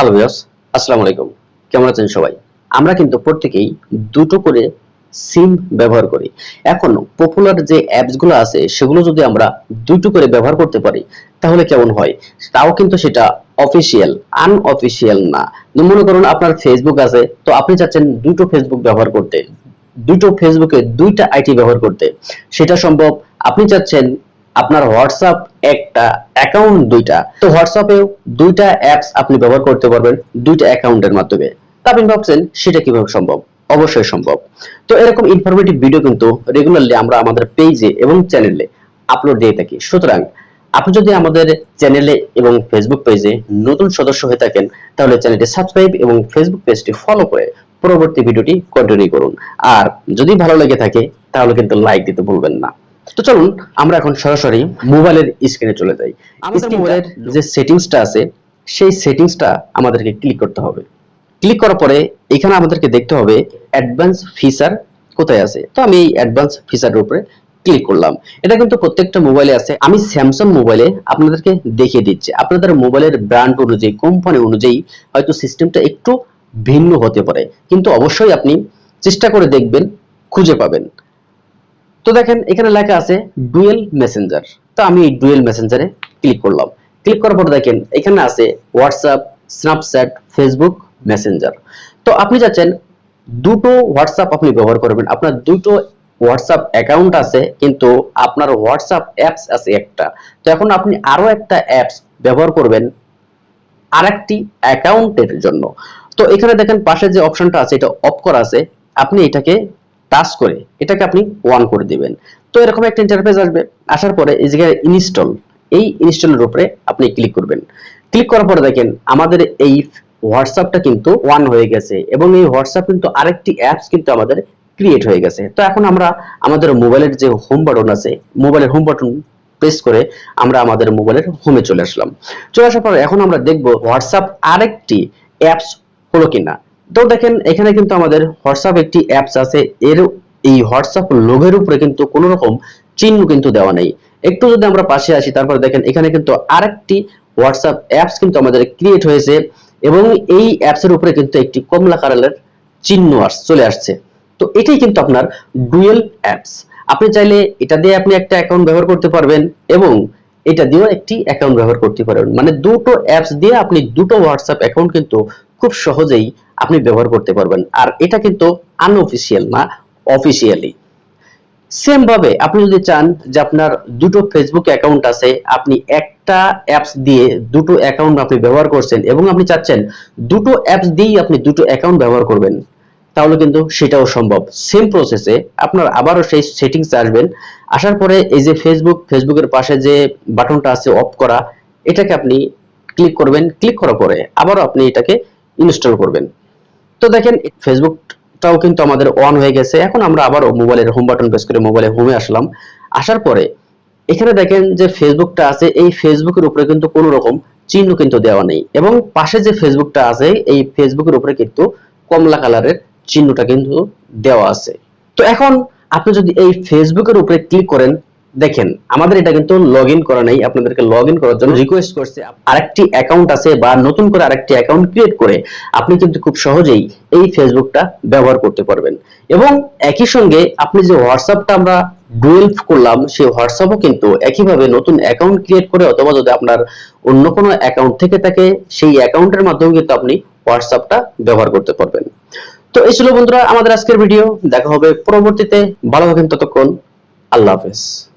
Hello viewers আসসালামু আলাইকুম। কেমন আছেন সবাই? আমরা কিন্তু প্রত্যেকেই দুটো করে সিম ব্যবহার করি। এখন পপুলার যে অ্যাপসগুলো আছে, সেগুলো যদি আমরা দুটো করে ব্যবহার করতে পারি, তাহলে কেমন হয়? তাও কিন্তু সেটা অফিসিয়াল আনঅফিসিয়াল না। মনে করুন আপনার ফেসবুক আছে, তো আপনি চাচ্ছেন দুটো ফেসবুক ব্যবহার করতে, দুটো ফেসবুকে দুইটা আইটি ব্যবহার করতে। সেটা সম্ভব, আপনি চাচ্ছেন আপনার হোয়াটসঅ্যাপ একটা অ্যাকাউন্ট দুইটা। তো হোয়াটসঅ্যাপেও দুইটা অ্যাপস আপনি ব্যবহার করতে পারবেন দুইটা অ্যাকাউন্টের মাধ্যমে। তা আপনি ভাবছেন সেটা কীভাবে সম্ভব? অবশ্যই সম্ভব। তো এরকম ইনফরমেটিভ ভিডিও কিন্তু রেগুলারলি আমরা আমাদের পেজে এবং চ্যানেলে আপলোড দিয়ে থাকি। সুতরাং, আপনি যদি আমাদের চ্যানেলে এবং ফেসবুক পেজে নতুন সদস্য হয়ে থাকেন, তাহলে চ্যানেলটি সাবস্ক্রাইব এবং ফেসবুক পেজটি ফলো করে পরবর্তী ভিডিওটি কন্টিনিউ করুন। আর যদি ভালো লেগে থাকে, তাহলে কিন্তু লাইক দিতে ভুলবেন না। তো চলুন আমরা এখন সরাসরি মোবাইলের স্ক্রিনে চলে যাই। আমাদের মোবাইলের যে সেটিংসটা আছে সেই সেটিংসটা আমাদেরকে ক্লিক করতে হবে। ক্লিক করার পরে এখানে আমাদেরকে দেখতে হবে অ্যাডভান্স ফিচার কোথায় আছে। তো আমি এই অ্যাডভান্স ফিচারের উপরে ক্লিক করলাম। এটা কিন্তু প্রত্যেকটা মোবাইলে আছে। আমি স্যামসাং মোবাইলে আপনাদেরকে দেখিয়ে দিচ্ছি। আপনাদের মোবাইলের ব্র্যান্ড অনুযায়ী কোম্পানি অনুযায়ী হয়তো সিস্টেমটা একটু ভিন্ন হতে পারে। কিন্তু অবশ্যই আপনি চেষ্টা করে দেখবেন খুঁজে পাবেন। তো দেখেন, এখানে লেখা আছে ডুয়েল মেসেঞ্জার তো আমি ডুয়েল মেসেঞ্জারে ক্লিক করলাম। ক্লিক করার পর দেখেন, এখানে আছে হোয়াটসঅ্যাপ স্ন্যাপচ্যাট ফেসবুক মেসেঞ্জার তো আপনি যাচ্ছেন দুটো হোয়াটসঅ্যাপ আপনি ব্যবহার করবেন। আপনার দুটো হোয়াটসঅ্যাপ অ্যাকাউন্ট আছে, কিন্তু আপনার হোয়াটসঅ্যাপ অ্যাপস আছে একটা। তো এখন আপনি আরও একটা অ্যাপস ব্যবহার করবেন আরেকটি অ্যাকাউন্টের জন্য। তো এখানে দেখেন, পাশে যে অপশনটা আছে, এটা অফ করা আছে। আপনি এটাকে টাচ করে এটাকে আপনি ওয়ান করে দিবেন। তো এরকম একটা ইন্টারফেস আসবে। আসার পরে এই জায়গায় ইনস্টল এই ইনস্টলের উপরে আপনি ক্লিক করবেন। ক্লিক করার পরে দেখেন আমাদের এই হোয়াটসঅ্যাপটা কিন্তু ওয়ান হয়ে গেছে এবং এই হোয়াটসঅ্যাপ কিন্তু আরেকটি অ্যাপস কিন্তু আমাদের ক্রিয়েট হয়ে গেছে। তো এখন আমরা আমাদের মোবাইলের যে হোম বাটন আছে মোবাইলের হোম বাটন প্রেস করে আমরা আমাদের মোবাইলের হোমে চলে আসলাম। চলে আসার পর এখন আমরা দেখব হোয়াটসঅ্যাপ আরেকটি অ্যাপস হলো কিনা। তো দেখেন, এখানে কিন্তু আমাদের হোয়াটসঅ্যাপ একটি অ্যাপস আছে। এর এই হোয়াটসঅ্যাপ লোগোর উপরে কিন্তু কোনো রকম চিহ্ন কিন্তু দেওয়া নেই। একটু যদি আমরা পাশে আসি, তারপর দেখেন, এখানে কিন্তু আরেকটি হোয়াটসঅ্যাপ অ্যাপস কিন্তু আমাদের ক্রিয়েট হয়েছে এবং এই অ্যাপস এর উপরে কিন্তু একটি কমলা কালারের চিহ্ন চলে আসছে। তো এটাই কিন্তু আপনার ডুয়েল অ্যাপস আপনি চাইলে এটা দিয়ে আপনি একটা অ্যাকাউন্ট ব্যবহার করতে পারবেন এবং এটা দিয়েও একটি অ্যাকাউন্ট ব্যবহার করতে পারবেন মানে দুটো অ্যাপস দিয়ে আপনি দুটো হোয়াটসঅ্যাপ অ্যাকাউন্ট কিন্তু খুব সহজেই আপনি ব্যবহার করতে পারবেন। আর এটা কিন্তু আনঅফিসিয়াল না অফিসিয়ালি সেম ভাবে আপনি যদি চান যে আপনার দুটো ফেসবুক অ্যাকাউন্ট আছে, আপনি একটা অ্যাপস দিয়ে দুটো অ্যাকাউন্ট আপনি ব্যবহার করছেন এবং আপনি চাচ্ছেন দুটো অ্যাপস দিয়েই আপনি দুটো অ্যাকাউন্ট ব্যবহার করবেন, তাহলে কিন্তু সেটাও সম্ভব। সেম প্রসেসে আপনার আবারও সেই সেটিংস আসবেন। আসার পরে এই যে ফেসবুক ফেসবুকের পাশে যে বাটনটা আছে অফ করা, এটাকে আপনি ক্লিক করবেন। ক্লিক করার পরে আবারও আপনি এটাকে ইনস্টল করবেন। তো দেখেন ফেসবুকটাও কিন্তু আমাদের অন হয়ে গেছে। এখন আমরা আবারও মোবাইলের হোম বাটন প্রেস করে মোবাইলে হোমে আসলাম। আসার পরে এখানে দেখেন যে ফেসবুকটা আছে, এই ফেসবুকের উপরে কিন্তু কোনো রকম চিহ্ন কিন্তু দেওয়া নেই। এবং পাশে যে ফেসবুকটা আছে, এই ফেসবুকের উপরে কিন্তু কমলা কালারের চিহ্নটা কিন্তু দেওয়া আছে। তো এখন আপনি যদি এই ফেসবুকের উপরে ক্লিক করেন দেখেন আমাদের এটা কিন্তু লগ ইন করা নেই আপনাদেরকে লগ ইন করার জন্য রিকোয়েস্ট করছে। আরেকটি অ্যাকাউন্ট আছে বা নতুন করে আরেকটি অ্যাকাউন্ট ক্রিয়েট করে আপনি কিন্তু খুব সহজেই এই ফেসবুকটা ব্যবহার করতে পারবেন। এবং একই সঙ্গে আপনি যে হোয়াটসঅ্যাপটা আমরা ডুয়েল করলাম সেই হোয়াটসঅ্যাপও কিন্তু একইভাবে নতুন অ্যাকাউন্ট ক্রিয়েট করে অথবা যদি আপনার অন্য কোনো অ্যাকাউন্ট থেকে থাকে সেই অ্যাকাউন্টের মাধ্যমে কিন্তু আপনি হোয়াটসঅ্যাপটা ব্যবহার করতে পারবেন। তো এই ছিল বন্ধুরা আমাদের আজকের ভিডিও দেখা হবে পরবর্তীতে। ভালো থাকেন ততক্ষণ। আল্লাহ হাফেজ।